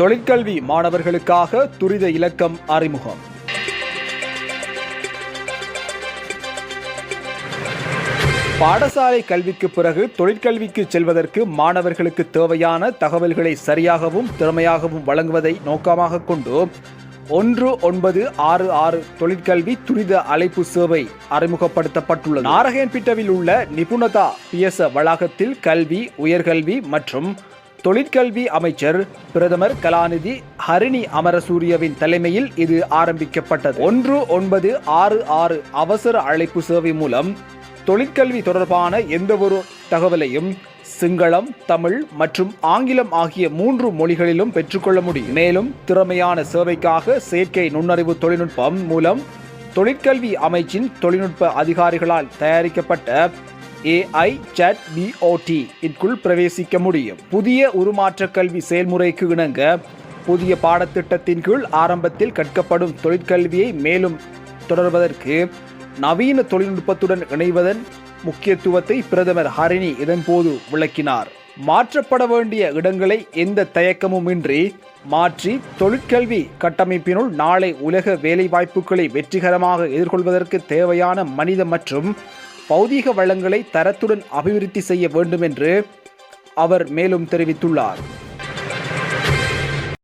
தொழிற்கல்வி மாணவர்களுக்காக துரித இலக்கம் அறிமுகம். பாடசாலை கல்விக்கு பிறகு தொழிற்கல்விக்கு செல்வதற்கு மாணவர்களுக்கு தேவையான தகவல்களை சரியாகவும் திறமையாகவும் வழங்குவதை நோக்கமாக கொண்டு ஒன்று ஒன்பது ஆறு ஆறு தொழிற்கல்வி துரித அழைப்பு சேவை அறிமுகப்படுத்தப்பட்டுள்ளது. நாரகேன்பிட்டவில் உள்ள நிபுணதா பிஎஸ் வளாகத்தில் கல்வி உயர்கல்வி மற்றும் தொழிற்கல்வி அமைச்சர் பிரதமர் கலாநிதி ஹரிணி அமரசூரியவின் தலைமையில் இது ஆரம்பிக்கப்பட்டது. ஒன்று ஒன்பது ஆறு ஆறு அவசர அழைப்பு சேவை மூலம் தொழிற்கல்வி தொடர்பான எந்தவொரு தகவலையும் சிங்களம் தமிழ் மற்றும் ஆங்கிலம் ஆகிய மூன்று மொழிகளிலும் பெற்றுக்கொள்ள முடியும். மேலும் திறமையான சேவைக்காக செயற்கை நுண்ணறிவு தொழில்நுட்பம் மூலம் தொழிற்கல்வி அமைச்சின் தொழில்நுட்ப அதிகாரிகளால் தயாரிக்கப்பட்ட ஏஐ சாட் பிஓடி இற்குள் பிரவேசிக்க முடியும். புதிய உருமாற்ற கல்வி செயல்முறைக்கு இணங்க புதிய பாடத்திட்டத்தின் கீழ் ஆரம்பத்தில் கற்கப்படும் தொழிற்கல்வியை மேலும் தொடர்வதற்கு நவீன தொழில்நுட்பத்துடன் இணைவதன் முக்கியத்துவத்தை பிரதமர் ஹரிணி இதன்போது விளக்கினார். மாற்றப்பட வேண்டிய இடங்களை எந்த தயக்கமுமின்றி மாற்றி தொழிற்கல்வி கட்டமைப்பினுள் நாளை உலக வேலைவாய்ப்புகளை வெற்றிகரமாக எதிர்கொள்வதற்கு தேவையான மனித மற்றும் பௌதீக வளங்களை தரத்துடன் அபிவிருத்தி செய்ய வேண்டும் என்று அவர் மேலும் தெரிவித்துள்ளார்.